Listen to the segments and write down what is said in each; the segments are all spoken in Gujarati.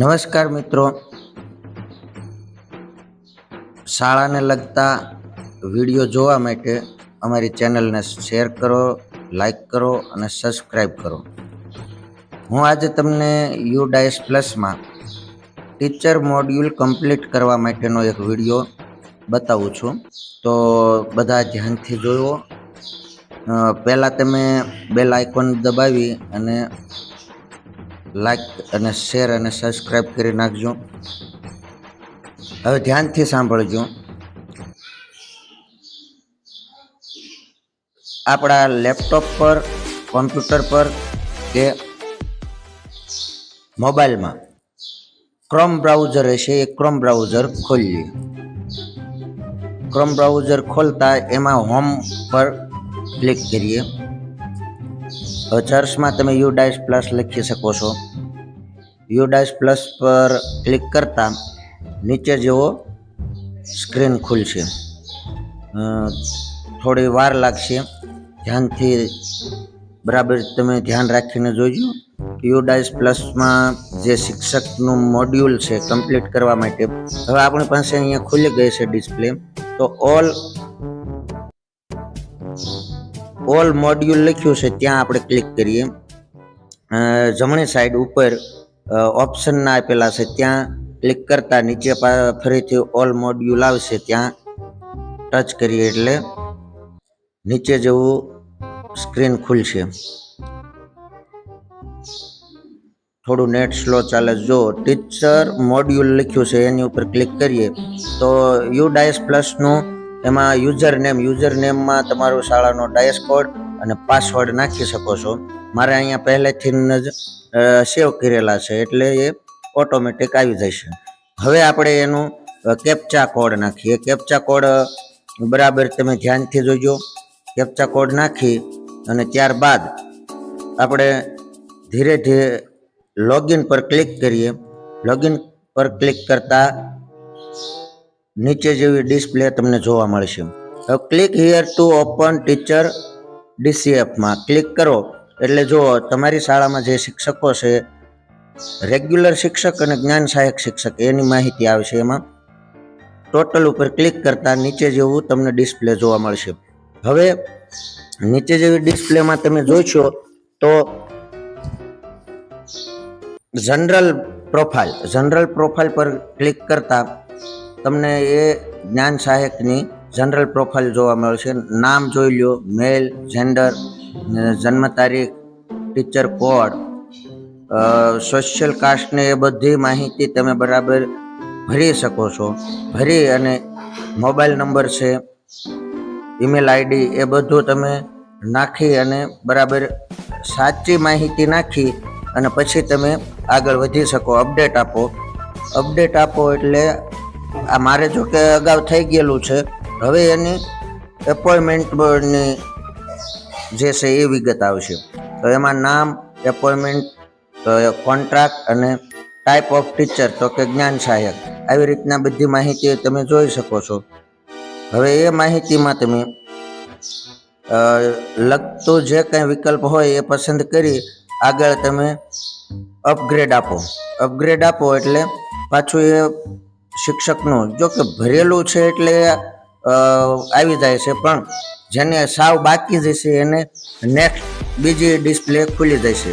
નમસ્કાર મિત્રો. શાળાને લગતા વીડિયો જોવા માટે અમારી ચેનલને શેર કરો, લાઈક કરો અને સબસ્ક્રાઈબ કરો. હું આજે તમને યુ ડાયસ પ્લસમાં ટીચર મોડ્યુલ કમ્પ્લીટ કરવા માટેનો એક વીડિયો બતાવું છું. તો બધા ધ્યાનથી જોયો. પહેલાં તમે બેલ આઇકોન દબાવી અને લાઈક અને શેર અને સબસ્ક્રાઈબ કરી નાખજો. હવે ધ્યાનથી સાંભળજો. આપણા લેપટોપ પર કોમ્પ્યુટર પર કે મોબાઈલમાં ક્રોમ બ્રાઉઝર હશે, એ ક્રોમ બ્રાઉઝર ખોલીએ. ક્રોમ બ્રાઉઝર ખોલતા એમાં હોમ પર ક્લિક કરીએ. સર્ચમાં તમે યુ ડાયસ પ્લસ લખી શકો છો. યુ ડાયસ પ્લસ પર ક્લિક કરતા નીચે જેવો સ્ક્રીન ખુલશે. થોડી વાર લાગશે. ધ્યાનથી બરાબર તમે ધ્યાન રાખીને જોજો યુ ડાયસ પ્લસમાં જે શિક્ષકનું મોડ્યુલ છે કમ્પ્લીટ કરવા માટે. હવે આપણી પાસે અહીંયા ખુલી ગઈ છે ડિસ્પ્લે તો ઓલ ઓલ મોડ્યુલ લખ્યું છે, ત્યાં આપણે ક્લિક કરીએ. જમણી સાઈડ ઉપર ઓપ્શન ના આપેલા છે, ત્યાં ક્લિક કરતા નીચે ફરીથી ઓલ મોડ્યુલ આવશે, ત્યાં ટચ કરીએ એટલે નીચે જેવું સ્ક્રીન ખુલશે. થોડું નેટ સ્લો ચાલે. જો ટીચર મોડ્યુલ લખ્યું છે, એની ઉપર ક્લિક કરીએ, તો યુ ડાયસ પ્લસનું એમાં યુઝર નેમ યુઝર નેમમાં તમારો શાળાનો ડાયસ કોડ અને પાસવર્ડ નાખી શકો છો. મારે અહીંયા પહેલેથી જ સેવ કરેલા છે એટલે એ ઓટોમેટિક આવી જશે. હવે આપણે એનું કેપ્ચા કોડ નાખીએ. કેપ્ચા કોડ બરાબર તમે ધ્યાનથી જોજો. કેપ્ચા કોડ નાખી અને ત્યારબાદ આપણે ધીરે ધીરે લોગિન પર ક્લિક કરીએ. લોગિન પર ક્લિક કરતા નીચે જેવી ડિસ્પ્લે તમને જોવા મળશે. હવે click here to open teacher ડીસીએફમાં click કરો. એટલે જો તમારી શાળામાં જે શિક્ષકો છે રેગ્યુલર શિક્ષક અને જ્ઞાન સહાયક શિક્ષક, એની માહિતી આવશે એમાં. ટોટલ ઉપર ક્લિક કરતાં નીચે જેવું તમને ડિસ્પ્લે જોવા મળશે. હવે નીચે જેવી ડિસ્પ્લેમાં તમે જોઈશો તો જનરલ પ્રોફાઇલ જનરલ પ્રોફાઇલ પર ક્લિક કરતા તમને એ જ્ઞાન સહાયકની જનરલ પ્રોફાઇલ જોવા મળશે. નામ જોઈ લો મેલ જેન્ડર જન્મ તારીખ ટીચર કોડ સોશિયલ કાસ્ટને એ બધી માહિતી તમે બરાબર ભરી શકો છો. ભરી અને મોબાઈલ નંબર છે ઈમેલ આઈડી એ બધું તમે નાખી અને બરાબર સાચી માહિતી નાખી અને પછી તમે આગળ વધી શકો. અપડેટ આપો. અપડેટ આપો એટલે આ મારે જો કે અગાઉ થઈ ગયેલું છે. હવે એની એપોઇન્ટમેન્ટની જે છે એ વિગત આવશે. તો એમાં નામ એપોઇન્ટમેન્ટ કોન્ટ્રાક્ટ અને ટાઈપ ઓફ ટીચર તો કે જ્ઞાન સહાયક. આવી રીતના બધી માહિતી તમે જોઈ શકો છો. હવે એ માહિતીમાં તમે લગતું જે કંઈ વિકલ્પ હોય એ પસંદ કરી આગળ તમે અપગ્રેડ આપો. અપગ્રેડ આપો એટલે પાછું એ શિક્ષકનું જો કે ભરેલું છે એટલે આવી જાય છે, પણ જેને સાવ બાકી જશે એને નેક્સ્ટ બીજી ડિસ્પ્લે ખુલી જશે.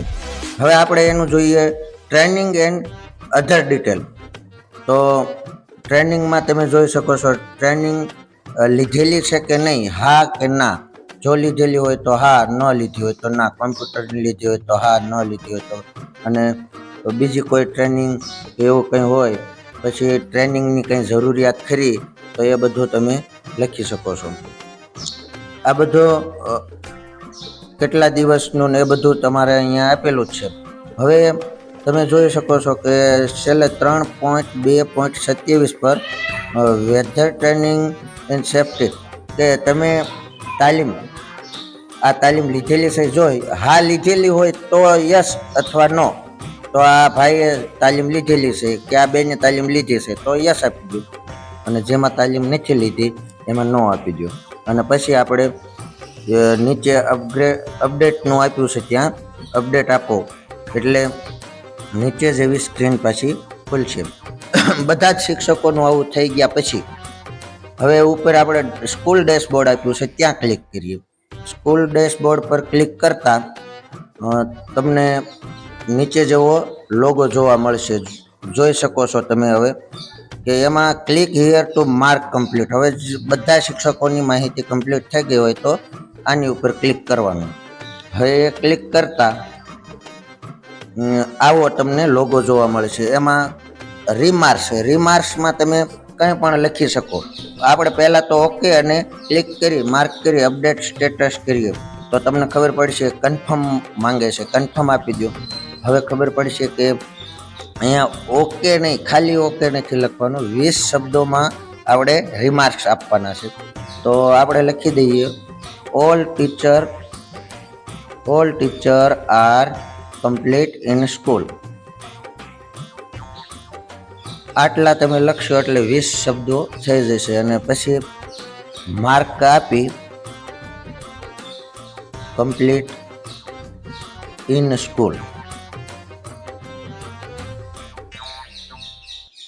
હવે આપણે એનું જોઈએ ટ્રેનિંગ એન્ડ અધર ડિટેલ તો ટ્રેનિંગમાં તમે જોઈ શકો છો, ટ્રેનિંગ લીધેલી છે કે નહીં, હા કે ના? જો લીધેલી હોય તો હા, ન લીધી હોય તો ના. કોમ્પ્યુટરની લીધી હોય તો હા, ન લીધી હોય તો. અને બીજી કોઈ ટ્રેનિંગ એવું કંઈ હોય પછી ટ્રેનિંગની કંઈ જરૂરિયાત ખરી, તો એ બધું તમે લખી શકો છો. આ બધો કેટલા દિવસનું ને એ બધું તમારે અહીંયા આપેલું જ છે. હવે તમે જોઈ શકો છો કે છેલ્લે ત્રણ પોઈન્ટ બે પોઈન્ટ સત્યાવીસ પર વેધર ટ્રેનિંગ એન્ડ સેફ્ટી, કે તમે તાલીમ, આ તાલીમ લીધેલી છે જોઈ હા લીધેલી હોય તો યસ અથવા નો. તો આ ભાઈએ તાલીમ લીધેલી છે, કે આ બેને તાલીમ લીધી છે, તો યસ આપી દો. અને જેમાં તાલીમ નથી લીધી, એમાં નો આપી દો. અને પછી આપણે નીચે અપગ્રેડ અપડેટનું આપ્યું છે ત્યાં, અપડેટ આપો. એટલે નીચે જેવી સ્ક્રીન પાછી ખુલશે. બધા જ શિક્ષકોનું આવું થઈ ગયા પછી, હવે ઉપર આપણે સ્કૂલ ડેશબોર્ડ આપ્યું છે, ત્યાં ક્લિક કરીએ. સ્કૂલ ડેશબોર્ડ પર ક્લિક કરતા તમને નીચે જેવો લોગો જોવા મળશે. જોઈ શકો છો તમે હવે કે એમાં click here to mark complete હવે બધા શિક્ષકોની માહિતી કમ્પ્લીટ થઈ ગઈ હોય તો આની ઉપર ક્લિક કરવાનું. હવે એ ક્લિક કરતા આવો તમને લોગો જોવા મળશે. એમાં રીમાર્ક્સ રીમાર્ક્સમાં તમે કંઈ પણ લખી શકો. આપણે પહેલાં તો ઓકે અને ક્લિક કરી માર્ક કરી અપડેટ સ્ટેટસ કરીએ. તો તમને ખબર પડશે કન્ફર્મ માંગે છે. કન્ફર્મ આપી દો હવે ખબર પડશે કે અહીંયા ઓકે નહીં, ખાલી ઓકે નથી લખવાનું. વીસ શબ્દોમાં આપણે રિમાર્ક્સ આપવાના છે. તો આપણે લખી દઈએ. All teacher all teacher are complete in school આટલા તમે લખશો એટલે વીસ શબ્દો થઈ જશે અને પછી માર્ક આપી કમ્પ્લીટ ઇન સ્કૂલ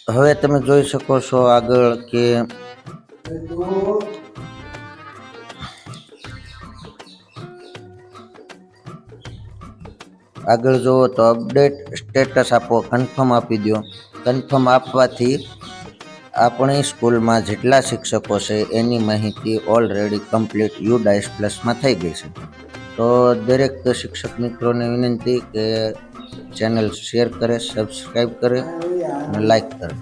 હવે તમે જોઈ શકો છો આગળ કે આગળ જુઓ તો અપડેટ સ્ટેટસ આપો કન્ફર્મ આપી દો કન્ફર્મ આપવાથી આપણી સ્કૂલમાં જેટલા શિક્ષકો છે એની માહિતી ઓલરેડી કમ્પ્લીટ યુ ડાઇસ પ્લસમાં થઈ ગઈ છે. તો દરેક શિક્ષક મિત્રોને વિનંતી કે ચેનલ શેર કરે સબસ્ક્રાઈબ કરે. લાઈક કરે.